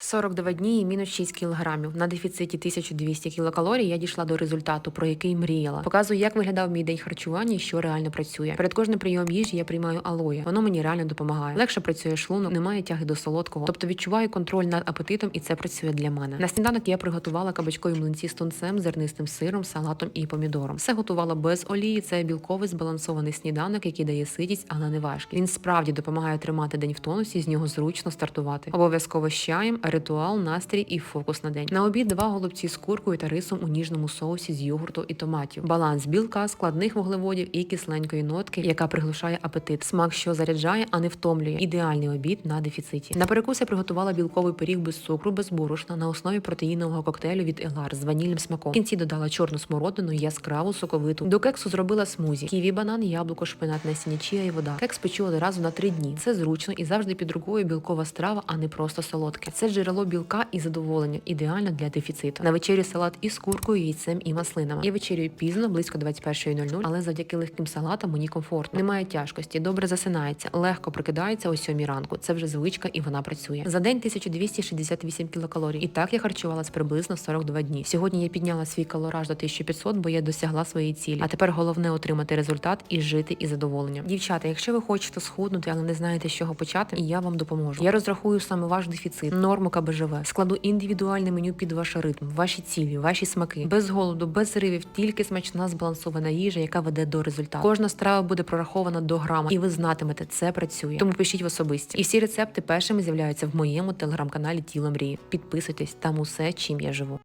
42 дні і мінус 6 кілограмів. На дефіциті 1200 кілокалорій я дійшла до результату, про який мріяла. Показую, як виглядав мій день харчування і що реально працює. Перед кожним прийомом їжі я приймаю алоє. Воно мені реально допомагає. Легше працює шлунок, немає тяги до солодкого. Тобто відчуваю контроль над апетитом, і це працює для мене. На сніданок я приготувала кабачкові млинці з тунцем, зернистим сиром, салатом і помідором. Все готувала без олії. Це білковий збалансований сніданок, який дає ситість, але не важкий. Він справді допомагає тримати день в тонусі, з нього зручно стартувати. Обов'язково з ритуал, настрій і фокус на день. На обід два голубці з куркою та рисом у ніжному соусі з йогурту і томатів. Баланс білка, складних вуглеводів і кисленької нотки, яка приглушає апетит. Смак, що заряджає, а не втомлює. Ідеальний обід на дефіциті. На перекус я приготувала білковий пиріг без цукру, без борошна на основі протеїнового коктейлю від Елар з ванільним смаком. В кінці додала чорну смородину, яскраву соковиту. До кексу зробила смузі: ківі, банан, яблуко, шпинат, насіння і вода. Кекс печу одразу на три дні. Це зручно і завжди під рукою білкова страва, а не просто солодке. Це джерело білка і задоволення, ідеально для дефіциту. На вечері салат із куркою, яйцем і маслинами. Я вечерюю пізно, близько 21.00, але завдяки легким салатам мені комфортно. Немає тяжкості, добре засинається, легко прокидається о 7 ранку. Це вже звичка і вона працює. За день 1268 кілокалорій. І так я харчувалась приблизно 42 дні. Сьогодні я підняла свій калораж до 1500, бо я досягла своєї цілі. А тепер головне отримати результат і жити із задоволенням. Дівчата, якщо ви хочете схуднути, але не знаєте, з чого почати, я вам допоможу. Я розрахую саме ваш дефіцит, норму КБЖВ, складу індивідуальне меню під ваш ритм, ваші цілі, ваші смаки, без голоду, без зривів, тільки смачна збалансована їжа, яка веде до результату. Кожна страва буде прорахована до грама, і ви знатимете, це працює. Тому пишіть в особисті. І всі рецепти першими з'являються в моєму телеграм-каналі Тіло мрії. Підписуйтесь, там усе, чим я живу.